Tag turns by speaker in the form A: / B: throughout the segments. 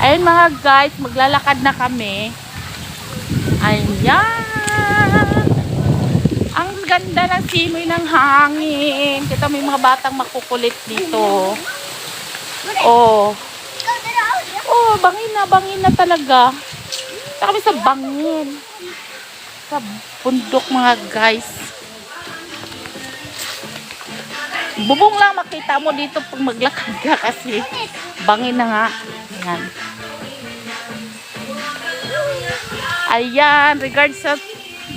A: Ayun mga guys, maglalakad na kami. Ayan. Ang ganda ng simoy ng hangin. Kita mo mga batang makukulit dito. Oh. Oh, bangin na, bangin na talaga. Ito kami sa bangin. Sa bundok mga guys. Bubong lang makita mo dito pag maglakad ka kasi bangin na nga. Ayan. Ayan, regards sa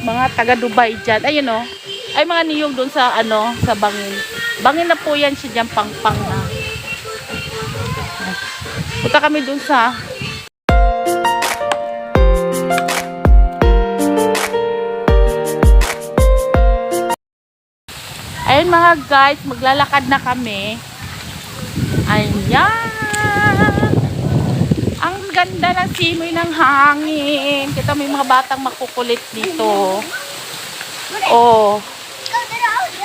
A: mga taga Dubai dyan. Ayun o. Ay, mga niyog doon sa ano, sa bangin. Bangin na po yan siya dyan, pang-pang na. Punta kami doon sa Ayun mga guys, maglalakad na kami. Ayan. Ganda ng simoy ng hangin. Kita yung mga batang makukulit dito. Oh.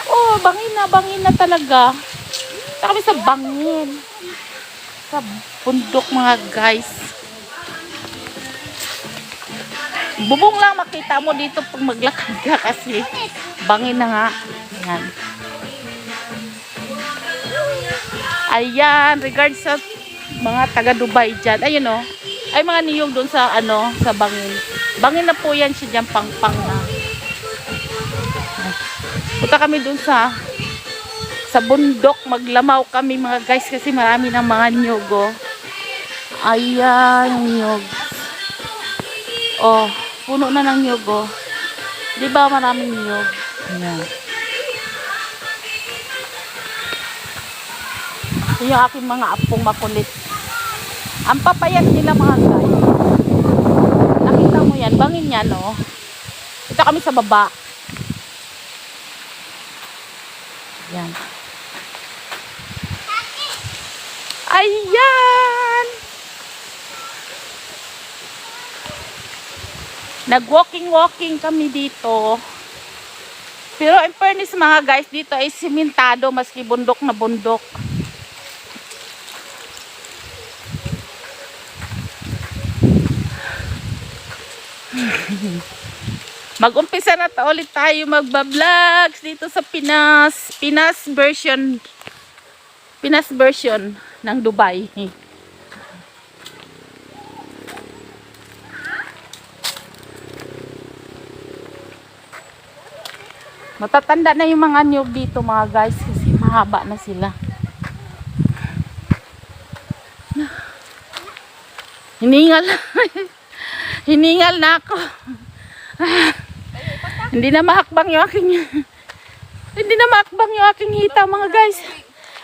A: Oh, bangin na, bangin na talaga. Ito kami sa bangin. Sa bundok mga guys. Bubong lang makita mo dito pag maglakad ka kasi bangin na nga. Ayan. Ayan, regards sa mga taga Dubai dyan. Ayun o. Ay, mga niyog doon sa ano, sa bangin. Bangin na po yan siya dyan, pang-pang na. Punta kami doon sa sa bundok. Maglamaw kami mga guys kasi marami ng mga niyog oh. Ayan, niyog. Oh, puno na ng niyog oh. Di ba maraming niyog? Ayan. Yung aking mga apong makulit. Ang papayat nila mga guys. Nakita mo yan, bangin yan, no? Ito kami sa baba. Yan. Ayan! Nag-walking-walking kami dito. Pero in fairness mga guys, dito ay simentado maski bundok na bundok. Mag-umpisa na ta ulit tayo magba-vlogs dito sa Pinas. Pinas version. Pinas version ng Dubai. Matatanda na yung mga niyog dito mga guys kasi mahaba na sila. Hiningal. Hiningal na ako. Hindi na mahakbang yung aking hindi na mahakbang yung aking hita mga guys.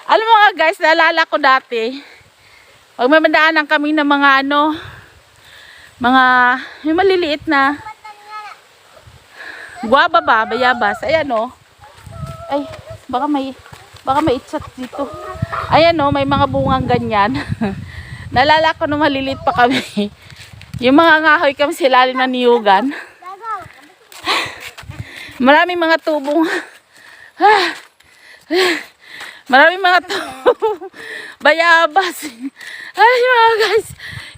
A: Alam mo mga guys, naalala ko dati. Pag may madaanan kami ng mga ano, mga yung maliliit na guwaba ba, bayabas. Ayan o. Ay, baka may baka may itchat dito. Ayan o, may mga bungang ganyan. Naalala ko nung maliliit pa kami. Yung mga ngahoy kami sa ilalim ng niyugan. Maraming mga tubong. Maraming mga tubong. Bayabas. Ay mga guys.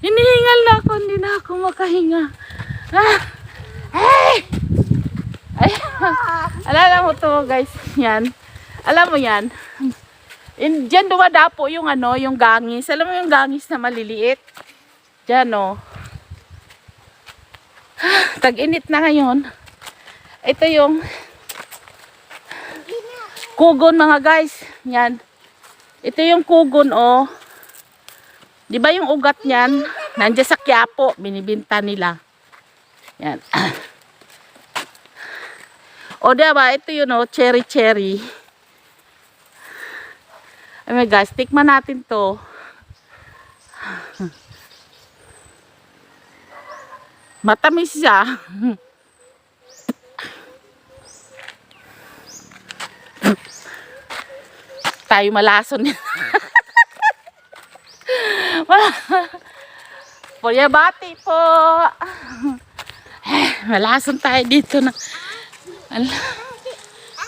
A: Hinihingal na ako. Hindi na ako makahinga. Ah. Ay! Ay. Alala mo to guys. Yan. Alam mo yan. In, diyan dumadapo yung ano, yung gangis. Alam mo yung gangis na maliliit? Diyan oh. Tag-init na ngayon. Ito yung kugon mga guys. Yan. Ito yung kugon oh. 'Di ba yung ugat niyan? Nandiyan sa Quiapo, binibinta nila. Yan. o diba, ito yun oh, cherry cherry. Ay my guys, tikman natin to. Matamis siya. Tayo malason. Puyabati po. Malason tayo dito na.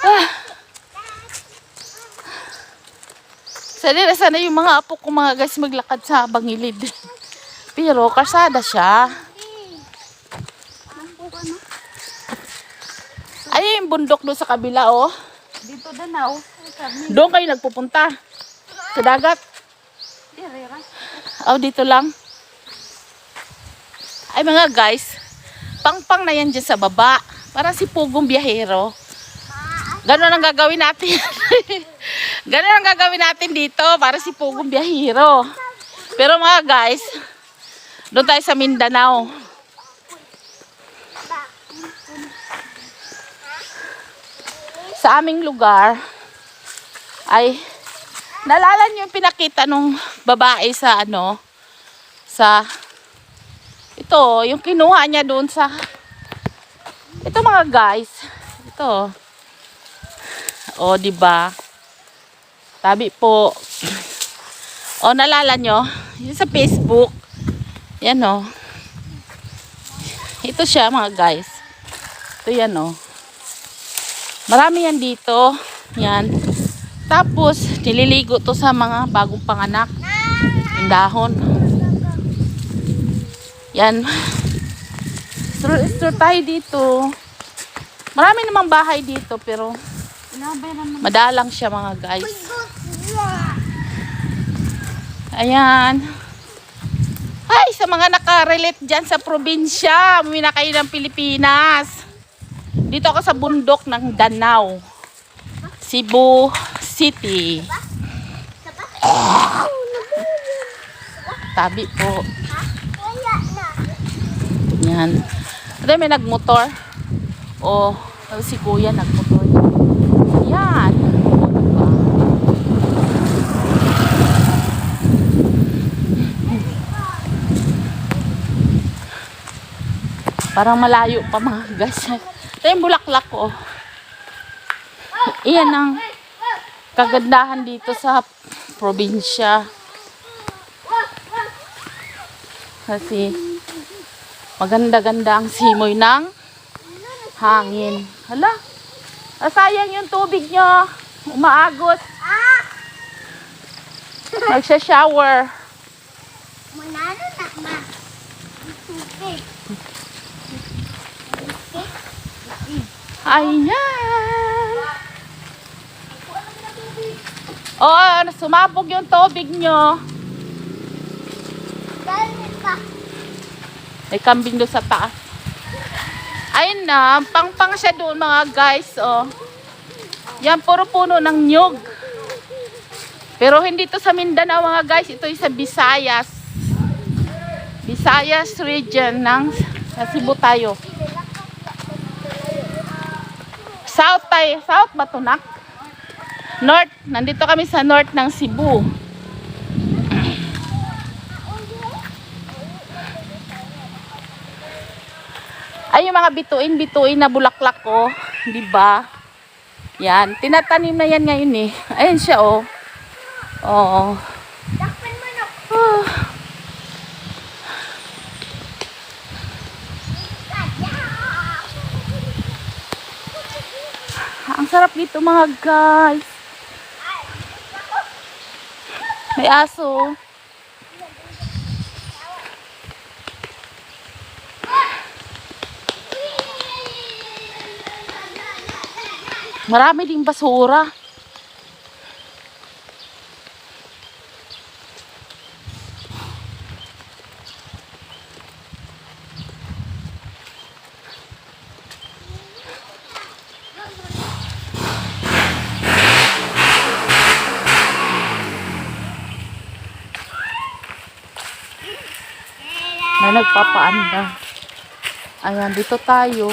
A: Ah. Sana, sana yung mga apo ko mga guys maglakad sa bangilid. Pero karsada siya. Ay, yung bundok doon sa kabila, oh.
B: Dito danaw. Kami.
A: Doon kayo nagpupunta. Sa dagat. Oh, dito lang. Ay mga guys, pangpang na yan dyan sa baba. Para si Pugong Biyahero. Ganon ang gagawin natin. Ganon ang gagawin natin dito para si Pugong Biyahero. Pero mga guys, doon tayo sa Mindanao. Sa aming lugar ay naalala niyo yung pinakita nung babae sa ano sa ito yung kinuha niya doon sa ito mga guys ito. O di ba tabi po. O nalala nyo yun sa Facebook. Yan o. Ito siya mga guys. Ito yan o marami yan dito yan tapos nililigo to sa mga bagong panganak yung dahon yan stroll tayo dito marami namang bahay dito pero. Madalang siya mga guys. Ayan. Ay, sa mga nakarelate dyan sa probinsya, umuwi na kayo ng Pilipinas. Dito ako sa bundok ng Danau. Cebu City. Tabi po. Yan. Ito may nagmotor. O, oh, si kuya nagmotor. Yan. Parang malayo pa mga guys. Ito yung bulaklak ko. Iyan ang kagandahan dito sa probinsya. Kasi maganda-ganda ang simoy ng hangin. Hala, ah, sayang yung tubig nyo. Umaagos. Nagsha-shower.
B: Manano na ma. Tubig.
A: Ayan. Oh, sumabog yung tubig nyo. May kambing doon sa taas. Ayun na, pang-pang siya doon mga guys, oh. Yan, puro puno ng nyug. Pero hindi to sa Mindanao mga guys, ito sa Visayas. Visayas region ng Cebu tayo. South tayo, South ba to, Nak? North, nandito kami sa north ng Cebu. Ay, yung mga bituin-bituin na bulaklak ko, di ba? Yan, tinatanim na yan ngayon eh. Ayun siya oh. Oo.
B: Dakpan
A: Sarap dito mga guys. May aso. Marami ding basura. May nagpapaanda. Ayan, dito tayo.